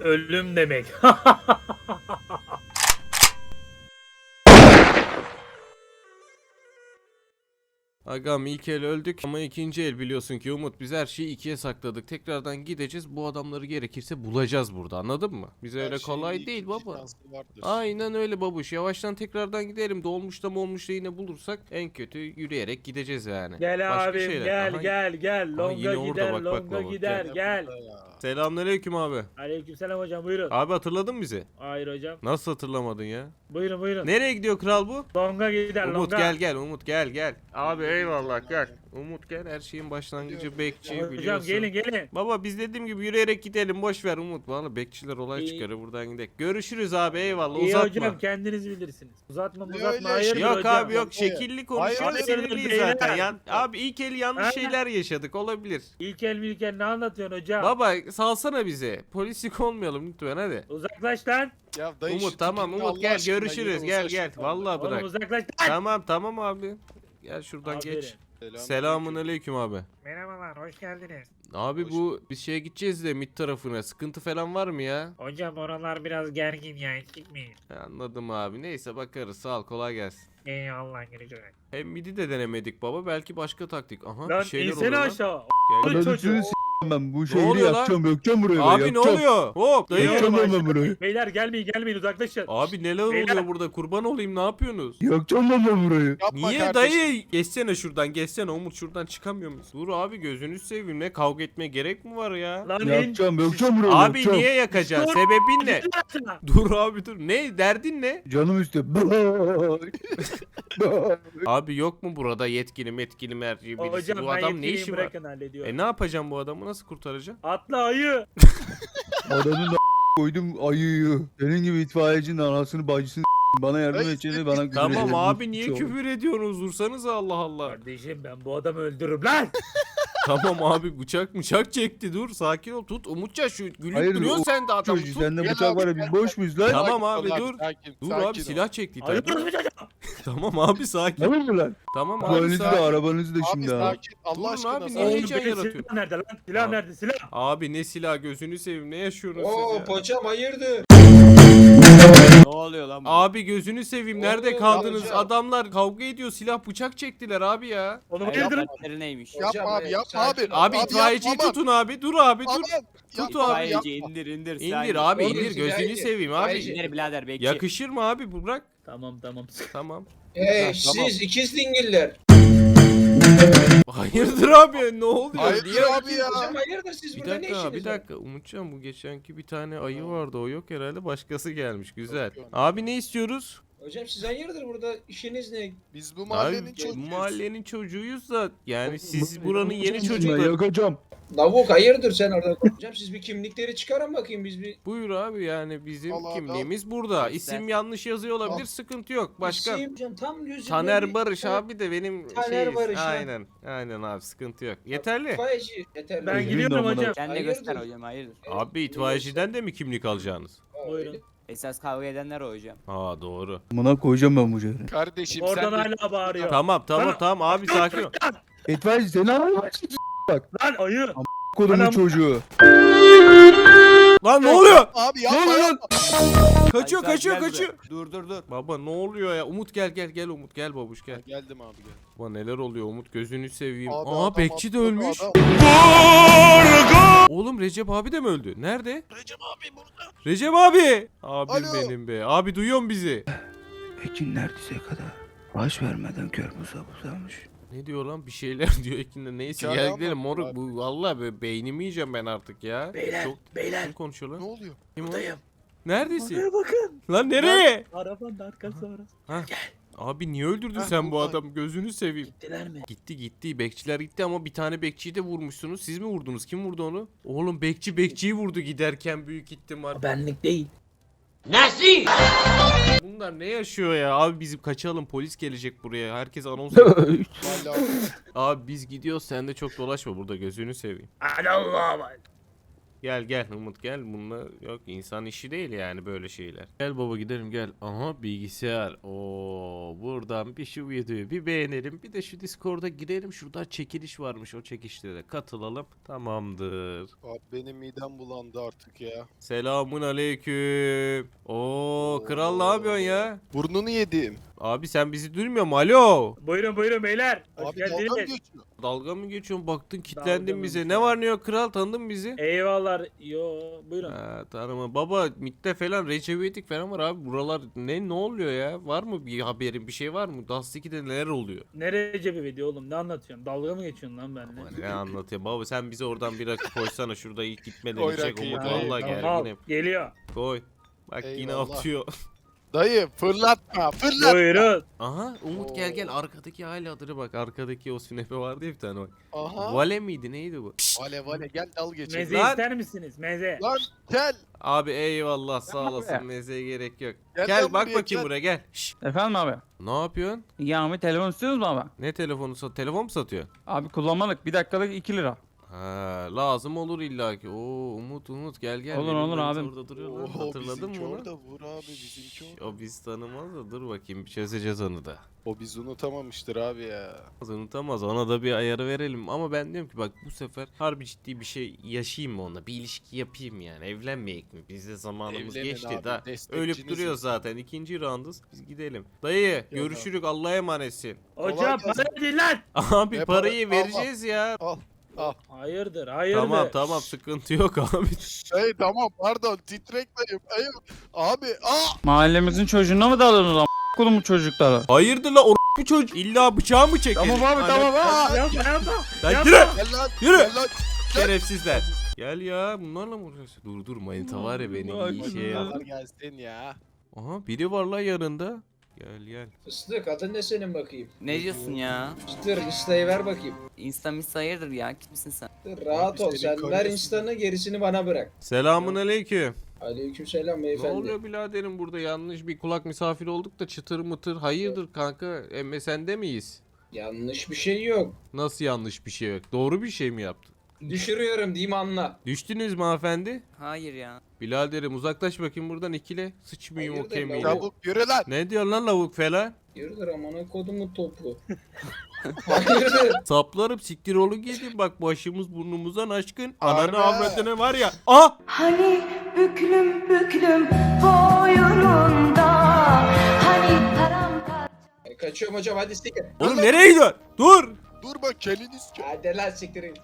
ölüm demek. Agam ilk el öldük ama ikinci el biliyorsun ki Umut biz her şeyi ikiye sakladık. Tekrardan gideceğiz bu adamları gerekirse bulacağız burada anladın mı? Bize öyle Her şeyin kolay değil baba. Aynen öyle babuş. Yavaştan tekrardan gidelim. Dolmuşta molmuşta yine bulursak en kötü yürüyerek gideceğiz yani. gel Başka abim şeyler. gel Aha, gel gel. Aha, yine Longa orada gider bak, longa bak, gider gel. ya? Selamünaleyküm abi. Aleykümselam hocam buyurun. Abi hatırladın mı bizi? Hayır hocam. Nasıl hatırlamadın ya? Buyurun buyurun. Nereye gidiyor kral bu? Longa gider Umut longa. gel gel Umut gel gel. Abi eyvallah gel. Umut gel her şeyin başlangıcı bekçi Hocam biliyorsun. gelin gelin. Baba biz dediğim gibi yürüyerek gidelim boş ver Umut. Valla bekçiler olay İyi. çıkarır buradan gidelim. Görüşürüz abi eyvallah İyi uzatma. hocam kendiniz bilirsiniz. Uzatma uzatma öyle hayırdır Yok hocam. abi yok Hayır. şekilli konuşuyoruz Hayır, sinirliyiz beyler. zaten. Yan, abi ilk el yanlış Ha? şeyler yaşadık olabilir. İlkel milkel ne anlatıyorsun hocam? Baba salsana bize. Polislik olmayalım lütfen hadi. Uzaklaş lan. Ya dayı şu Umut tamam Umut Allah gel aşkına görüşürüz gel gel. lütfen. Vallahi Oğlum bırak. uzaklaş lan. Tamam tamam abi. Gel şuradan Aferin. geç. Selam. Selamun aleyküm abi. Merhabalar hoş geldiniz. Abi Hoş bu biz şeye gideceğiz de mid tarafına. Sıkıntı falan var mı ya? Hocam oralar biraz gergin ya gitmeyin. Ha, Anladım abi. Neyse bakarız. Sağ ol kolay gelsin. Eyvallah güle güle. Hem midi de denemedik baba. Belki başka taktik. Aha Lan bir şeyler insene oluyor lan. aşağı. Gel. Ben çocuğu. Ben bu Ne şehri oluyor lan? yakacağım yakacağım burayı ben, Abi ne yakacağım. oluyor? Hop dayı. Geliyorum ben burayı. Beyler gelmeyin gelmeyin uzaklaşın. Abi neler Beyler. oluyor burada? Kurban olayım ne yapıyorsunuz? Yakacağım ben ben burayı. Yapma Niye kardeşim. dayı? Geçsene şuradan geçsene Umut şuradan çıkamıyor musun? Dur abi gözünü seveyim ne kavga etmeye gerek mi var ya? Lan in. Yakacağım yakacağım burayı Abi yakacağım. niye yakacaksın? Dur. Sebebin ne? Dur abi dur. Ne derdin ne? Canım istiyor. Abi yok mu burada yetkili metkili merci birisi? Hocam Bu ben adam ne yetkiliyim, işi var? bırakın hallediyorum. E ne yapacağım bu adamı nasıl kurtaracaksın? Atla ayı. Adamın da koydum ayıyı. Senin gibi itfaiyecinin anasını bacısını bana yardım edeceğini bana küfür Tamam ediyor. abi niye Çok- küfür ediyorsunuz? Dursanız Allah Allah. Kardeşim ben bu adamı öldürürüm lan. tamam abi bıçak bıçak çekti dur sakin ol tut Umutcan şu gülüp Hayır, duruyorsun o- sen de Çocuğu tut. sende Gel bıçak abi, var ya gel. biz boş muyuz lan? Tamam Sakin abi, ol dur. Sakin, Dur sakin abi ol. silah çekti vurmuş hocam. tamam abi sakin. Tamam mı lan? Tamam abi Kulağınızı da sakin. arabanızı da Abi şimdi ha. sakin. Allah aşkına abi, sakin. niye Oğlum heyecan yaratıyor? silah nerede lan? Silah Abi. nerede silah? Abi ne silah gözünü seveyim ne yaşıyorsunuz siz Oo ya? paçam hayırdır? Ne oluyor lan bu? Abi gözünü seveyim nerede kaldınız? hocam. Adamlar kavga ediyor silah bıçak çektiler abi ya. Oğlum Hayır, lan? yapmaları neymiş? Yapma Hocam, abi e, yapma sakin abi. ol. Abi, itfaiyeciyi yapma, tutun abi dur abi dur. Aman. Tut Yapma, abi, İtfaiyeci yapma. indir indir. İndir abi Oğlum, indir gözünü itfaiyeci, seveyim abi. itfaiyeci. İndir birader bekçi. Yakışır mı abi bu bırak? Tamam tamam. Tamam. Hey siz ikiz dingiller. Hayırdır abi ne oluyor? Hayırdır Niye? abi ya? Hocam hayırdır siz Bir burada ne dakika işiniz bir var? dakika Umutcan bu geçenki bir tane ayı vardı o yok herhalde başkası gelmiş güzel. Abi ne istiyoruz? Hocam siz hayırdır burada işiniz ne? Biz bu mahallenin Abi, çocuğuyuz. mahallenin çocuğuyuz da yani siz Bu- buranın bu- yeni çocukları. Yakacağım. Lavuk hayırdır sen orada? Hocam siz bir kimlikleri çıkarın bakayım biz bir Buyur abi yani bizim Allah Allah. kimliğimiz burada. İsim yanlış yazıyor olabilir sıkıntı yok. Başkan. İsim, hocam tam gözümde Taner bir- Barış Ha, abi de benim Taner şeyiz. Barış ha. Aynen. Aynen abi sıkıntı yok. Yeterli. İtfaiyeci. Yeter. Ben Gözümün gidiyorum hocam. Hayırdır? göster hocam hayırdır. Abi itfaiyeciden de mi kimlik alacaksınız? Buyurun. Esas kavga edenler o hocam. Aa doğru. Buna koyacağım ben bu şehri. Kardeşim Oradan sen hala bağırıyor. Tamam tamam tamam abi sakin ol. İtfaiyeci seni arama. Lan ayı. Kodumun Anam- çocuğu. Lan ne oluyor? Abi Ne yapma oluyor lan? Kaçıyor Ay, kaçıyor gel buraya. kaçıyor. Dur dur dur. Baba ne oluyor ya? Umut gel gel gel Umut gel babuş gel. Geldim abi gel. Baba neler oluyor Umut gözünü seveyim. Abi, Aa adam bekçi de ölmüş. adam- Oğlum Recep abi de mi öldü? Nerede? Recep abi burada. Recep abi. Abim Alo. benim be. Abi duyuyor musun bizi? Ekin neredeyse kadar. Baş vermeden kör buza buzamış. Ne diyor lan? Bir şeyler diyor Ekin'de. Neyse Hikaye gel gidelim anlatıyor moruk. abi. Bu vallahi böyle beynimi yiyeceğim ben artık ya. Beyler, Çok... beyler. Kim konuşuyor Ne lan? oluyor? Kim o? Buradayım. Neredesin? Oraya bakın. Lan nereye? Arabanın arkası orası. Abi niye öldürdün Heh, sen bu adamı? Gözünü seveyim. Gittiler mi? Gitti gitti. Bekçiler gitti ama bir tane bekçiyi de vurmuşsunuz. Siz mi vurdunuz? Kim vurdu onu? Oğlum bekçi bekçiyi vurdu giderken büyük ihtimal. Benlik değil. Bunlar ne yaşıyor ya? Abi bizim kaçalım polis gelecek buraya. Herkes anons. Vallahi. Abi biz gidiyoruz sen de çok dolaşma burada gözünü seveyim. Hadi Allah'a emanet. Gel gel Umut gel bunlar yok insan işi değil yani böyle şeyler. Gel baba gidelim gel. Aha bilgisayar. Oo buradan bir şu videoyu bir beğenelim. Bir de şu Discord'a girelim. Şurada çekiliş varmış. O çekişlere katılalım. Tamamdır. Abi benim midem bulandı artık ya. Selamun aleyküm. Oo kral ne yapıyorsun ya? Burnunu yedim. Abi sen bizi duymuyor mu? Alo. Buyurun buyurun beyler. Hoş Abi dalga mı geldiniz. geçiyor? Dalga mı geçiyorsun? Baktın Dalga kilitlendin mı bize. Ne geçiyorum? var ne yok kral tanıdın mı bizi? Eyvallah. Yo buyurun. Ha, tanıma. Baba MIT'te falan Recep İvedik falan var abi. Buralar ne ne oluyor ya? Var mı bir haberin bir şey var mı? Dust 2'de neler oluyor? Ne Recep'i video oğlum ne anlatıyorsun? Dalga mı geçiyorsun lan benimle? Ne anlatıyor? Baba sen bize oradan bir rakı koysana. Şurada ilk gitmeden Koy içecek rakıyı, Umut. Vallahi Tamam, gel al, yine. Geliyor. Koy. Bak yine Eyvallah. atıyor. Dayı fırlatma fırlat. Buyurun. Aha Umut gel gel arkadaki hala adını bak. Arkadaki o sünepe vardı ya bir tane bak. Aha. Vale miydi neydi bu? Vale vale gel dal geçelim. Meze Lan. ister misiniz? Meze. Lan gel. Abi eyvallah sağ olasın mezeye gerek yok. Gel Gel, lan bak buraya, bakayım gel. buraya gel. Şşş, Efendim abi. ne yapıyorsun? Ya abi telefon istiyoruz mu abi? Ne telefonu sat? Telefon mu satıyor? Abi kullanmalık bir dakikalık 2 lira. Ha, lazım olur illaki. Oo Umut Umut gel gel. Olur, Benim olur Umut abim. Orada duruyor lan. Oo, Hatırladın mı onu? orada vur abi bizimki orada. O biz tanımaz da dur bakayım çözeceğiz onu da. O biz unutamamıştır abi ya. Az Unutamaz ona da bir ayarı verelim ama ben diyorum ki bak bu sefer harbi ciddi bir şey yaşayayım mı onunla bir ilişki yapayım yani evlenmeyek mi bizde zamanımız Evlenin geçti abi, da destekçinizim. ölüp duruyor zaten ikinci rounduz biz gidelim. Dayı görüşürük Allah'a emanetsin. Hocam gelsin. para lan. Abi Ne parayı para- vereceğiz ya. Al al. Hayırdır hayırdır. Tamam tamam sıkıntı yok abi. Hey tamam pardon titrekteyim. Hey, abi aa. Mahallemizin çocuğuna mı dalıyorsunuz lan? Kulumu çocukları. Hayırdır la bu çocuk illa bıçağı mı çeker? Tamam abi tamam abi. Yapma yapma. Lan Yapma. yürü Gel lan. Yürü. Gel lan. şerefsizler. Gel ya bunlarla mı uğraşıyorsun? Dur dur manita var ya beni iyi şey. Yalvar gelsin ya. Aha biri var lan yanında. Gel gel. Fıstık adın ne senin bakayım? Ne diyorsun ya? Dur listayı ver bakayım. Insta mista hayırdır ya? Kimsin sen? Dur, rahat ol sen ver instanı gerisini bana bırak. Selamun aleyküm. Aleykümselam Ne beyefendi. oluyor biraderim burada yanlış bir kulak misafir olduk da çıtır mıtır. Hayırdır kanka MSN'de miyiz? Yanlış bir şey yok. Nasıl yanlış bir şey yok? Doğru bir şey mi yaptın? Düşürüyorum diyeyim anla. Düştünüz mü hanımefendi? Hayır ya. Biraderim uzaklaş bakayım buradan ikile. Sıçmayayım o Hayırdır kemiği. lavuk? Çabuk yürü lan. Ne diyorsun lan lavuk falan? Yürüdür amına kodumu topu. Hayırdır? Saplarım siktir olun gidin bak başımız burnumuzdan aşkın. Ananı Harbi. avradını var ya. Ah! Hani büklüm büklüm boynunda Hani paramparça Kaçıyorum hocam hadi siktir. Oğlum nereye gidiyorsun? Dur! Dur bak keliniz ki. Hadi lan siktirin.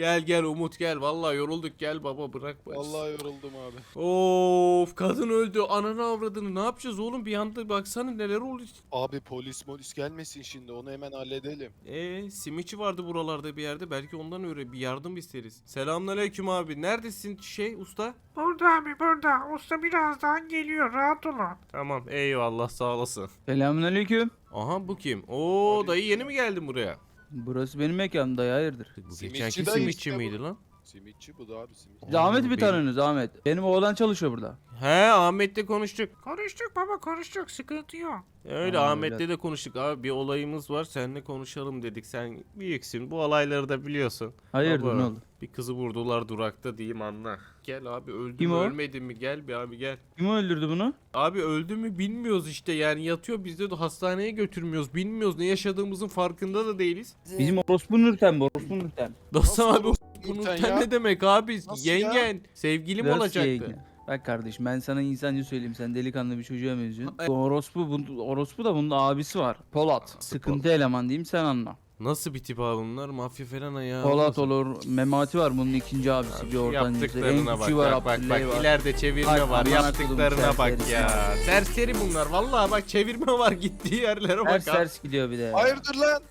Gel gel Umut gel. Vallahi yorulduk gel baba bırak bak. Vallahi yoruldum abi. Of kadın öldü. Ananı avradını ne yapacağız oğlum? Bir anda baksana neler oldu. Abi polis molis gelmesin şimdi onu hemen halledelim. Eee simitçi vardı buralarda bir yerde. Belki ondan öyle bir yardım isteriz. Selamünaleyküm abi. Neredesin şey usta? Burada abi burada. Usta birazdan geliyor rahat olun. Tamam eyvallah sağ olasın. Selamünaleyküm. Aha bu kim? Oo dayı yeni mi geldin buraya? Burası benim mekanım dayı hayırdır. Bu Simitçi geçenki dayı simitçi işte bu. miydi lan? Simitçi bu da abi simitçi. Ahmet'i bir benim- tanıyorsunuz Ahmet. Benim oğlan çalışıyor burada. He Ahmet'le konuştuk. Konuştuk baba konuştuk sıkıntı yok. Öyle Tamam, Ahmet'le evlat. de konuştuk abi bir olayımız var seninle konuşalım dedik sen büyüksün bu olayları da biliyorsun. Hayırdır Baba, ne oldu? Bir kızı vurdular durakta diyeyim anla. Gel abi öldü Kim mü o? ölmedi mi gel bir abi gel. Kim öldürdü bunu? Abi öldü mü bilmiyoruz işte yani yatıyor biz de hastaneye götürmüyoruz bilmiyoruz ne yaşadığımızın farkında da değiliz. Bizim orospu Nurten bu orospu Nurten. Nasıl abi orospu Nurten ya? ne demek abi Nasıl ya? yengen sevgilim Nasıl olacaktı. yayın? Bak kardeşim ben sana insanca söyleyeyim sen delikanlı bir çocuğa benziyorsun. Bu orospu, bu, orospu da bunun abisi var. Polat. Sıkıntı eleman diyeyim sen anla. Nasıl bir tip abi bunlar mafya falan ayağı. Polat olmasın? olur. Memati var bunun ikinci abisi Abi bir. En yaptıklarına bak var bak bak, bak var. ileride çevirme Ay, var amına yaptıklarına bak serserisi ya. Serseri bunlar vallahi bak çevirme var gittiği yerlere bak. Ters abi. ters gidiyor bir de. Hayırdır lan?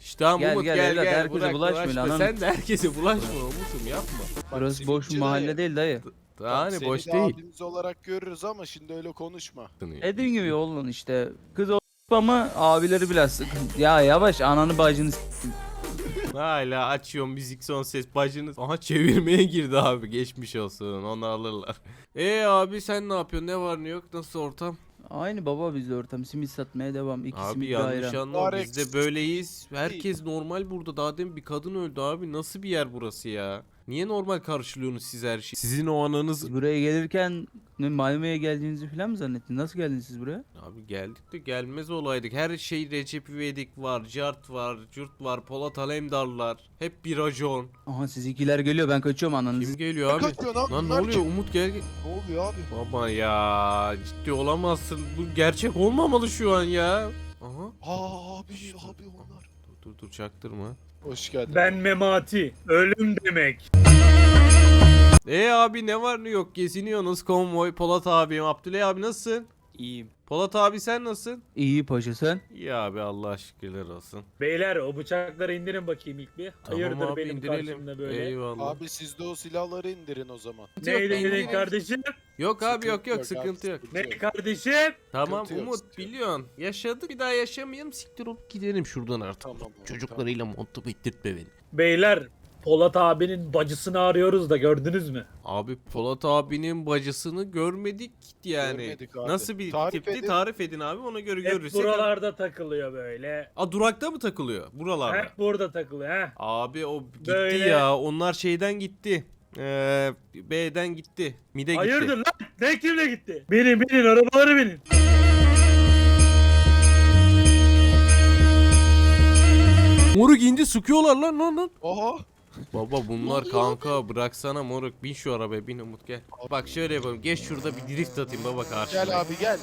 İşte tamam Gel, Umut gel gel evlat, gel, herkese bırak, bulaşma bulaşma. lan. Sen de herkese bulaşma Umut'um yapma. Burası boş mahalle değil dayı. Yani Seni boş de değil. abimiz olarak görürüz ama şimdi öyle konuşma. Dediğim gibi oğlum işte. Kız orospu ama abileri biraz sıkıntı. Ya yavaş ananı bacını Hala açıyorum müzik son ses bacınız. Aha çevirmeye girdi abi geçmiş olsun onu alırlar. E abi sen ne yapıyorsun ne var ne yok nasıl ortam? Aynı baba bizde ortam simit satmaya devam. İki Abi simit bir yanlış ayran. anlama biz de böyleyiz. Herkes normal burada daha demin bir kadın öldü abi nasıl bir yer burası ya? Niye normal karşılıyorsunuz siz her şeyi? Sizin o ananız... Siz buraya gelirken ne Malmö'ye geldiğinizi falan mı zannettiniz? Nasıl geldiniz siz buraya? Abi geldik de gelmez olaydık. Her şey Recep İvedik var, Cart var, Cürt var, Polat Alemdarlar. Hep bir racon. Aha sizinkiler geliyor ben kaçıyorum ananızı. Kim geliyor abi? Kaçıyor lan Lan ne bunlar oluyor kim? Umut gel gel. Ne oluyor abi? Baba ya ciddi olamazsın. Bu gerçek olmamalı şu an ya. Aha. Aa abi abi onlar. Dur dur dur çaktırma. Hoş geldin. Ben memati. Ölüm demek. E abi ne var ne yok geziniyorsunuz konvoy Polat abim Abdüley abi nasılsın? İyiyim. Polat abi sen nasılsın? İyi paşa sen. İyi abi Allah şükürler olsun. Beyler o bıçakları indirin bakayım ilk bir. Hayırdır tamam abi benim indirelim. karşımda böyle. Eyvallah. Abi siz de o silahları indirin o zaman. Ne Yok, dedin indirelim. kardeşim? Yok abi yok yok sıkıntı yok. Ne kardeşim? Tamam Sıkıntı yok, Umut sıkıntı yok. biliyorsun. Yaşadık bir daha yaşamayalım siktir olup gidelim şuradan artık. Tamam abi, Çocuklarıyla montup ettirtme beni. Beyler Polat abinin bacısını arıyoruz da gördünüz mü? Abi Polat abinin bacısını görmedik yani. Görmedik abi. Nasıl bir Tarif tipti edin. tarif edin abi ona göre Hep görürsek. buralarda takılıyor böyle. A durakta mı takılıyor? Buralarda. Hep burada takılıyor ha. Abi o gitti Böyle- ya. Onlar şeyden gitti. Ee, B'den gitti. Mide gitti. Hayırdır lan? Ne kimle gitti? Benim benim arabaları benim. Moruk indi sıkıyorlar lan lan lan. Aha. Baba bunlar kanka bıraksana moruk bin şu arabaya bin Umut gel. Bak şöyle yapalım geç şurada bir drift atayım baba karşıma. Gel abi gel.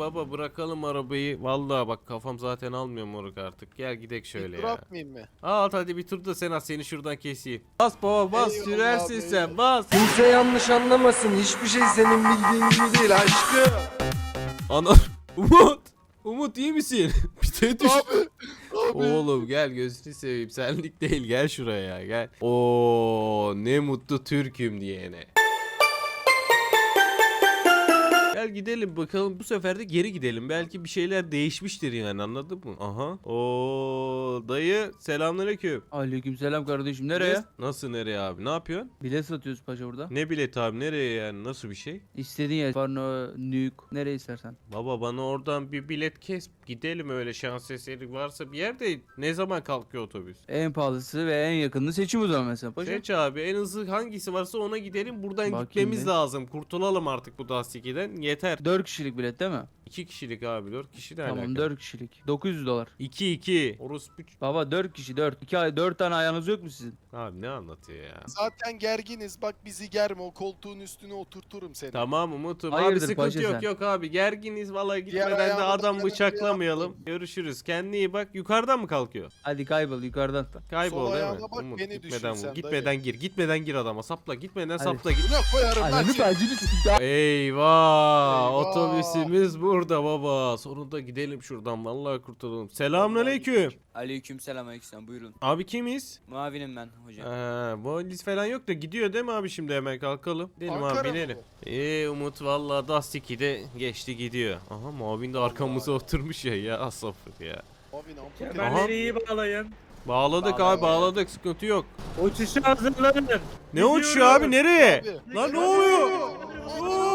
Baba bırakalım arabayı. Vallahi bak kafam zaten almıyor moruk artık. Gel gidek şöyle Bir ya. atmayayım mı? Al hadi bir tur da sen at seni şuradan keseyim. Bas baba bas Eyvallah sürersin abi. sen bas. Kimse yanlış anlamasın. Hiçbir şey senin bildiğin gibi değil aşkım. Ana Umut. Umut iyi misin? bir şey düş. Abi. Abi. Oğlum gel gözünü seveyim senlik değil gel şuraya gel. Oo ne mutlu Türk'üm diyene. Gel gidelim bakalım bu sefer de geri gidelim. Belki bir şeyler değişmiştir yani anladın mı? Aha. Oo dayı selamünaleyküm. Aleykümselam kardeşim nereye? Ne- Nasıl nereye abi? Ne yapıyorsun? Bilet satıyoruz paşa burada. Ne bilet abi nereye yani nasıl bir şey? İstediğin yer. Parno, Nük, nereye istersen. Baba bana oradan bir bilet kes gidelim öyle şans eseri varsa bir yerde ne zaman kalkıyor otobüs? En pahalısı ve en yakınını seçim o zaman mesela paşa. Seç abi en hızlı hangisi varsa ona gidelim buradan Bakayım gitmemiz bir. lazım kurtulalım artık bu Dastiki'den yeter. 4 kişilik bilet değil mi? 2 kişilik abi 4 kişi de Tamam alakalı. 4 kişilik. 900 dolar. 2 2 Orospu ç- Baba 4 kişi 4. 2 ay 4 tane ayağınız yok mu sizin? Abi ne anlatıyor ya? Zaten gerginiz. Bak bizi germe. O koltuğun üstüne oturturum seni. Tamam Umut'um abi Hayırdır sıkıntı paşa yok sen? yok abi gerginiz vallahi gitmeden de adam bıçaklamayalım. Görüşürüz kendine iyi bak yukarıdan mı kalkıyor? Hadi kaybol yukarıdan. Kaybol Sol değil mi? ayağına bak, Umut beni gitmeden vur. sen Gitmeden gir gitmeden gir adama sapla gitmeden Hadi. sapla git. Buna koyarım ben Ananı seni. bacını sikeyim. Eyvah, Eyvah. otobüsümüz burada baba. Sonunda gidelim şuradan vallahi kurtulalım. Selamünaleyküm. Aleyküm selam aleyküm buyurun. Abi kimiz? Muavinim ben hocam. Ee, valiz falan yok da gidiyor değil mi abi şimdi hemen kalkalım. Gidelim Ankara abi mı binelim. Ee Umut vallahi Dust 2'de geçti gidiyor. Aha muavin de arkamıza oturmuş ya ya asafır ya. Abi ne? Kemerleri iyi bağlayın. Bağladık Bağla abi bağladık sıkıntı yok. Uçuşa hazırlanın. Ne uçuyor abi nereye? Abi. Lan ne oluyor? Oo!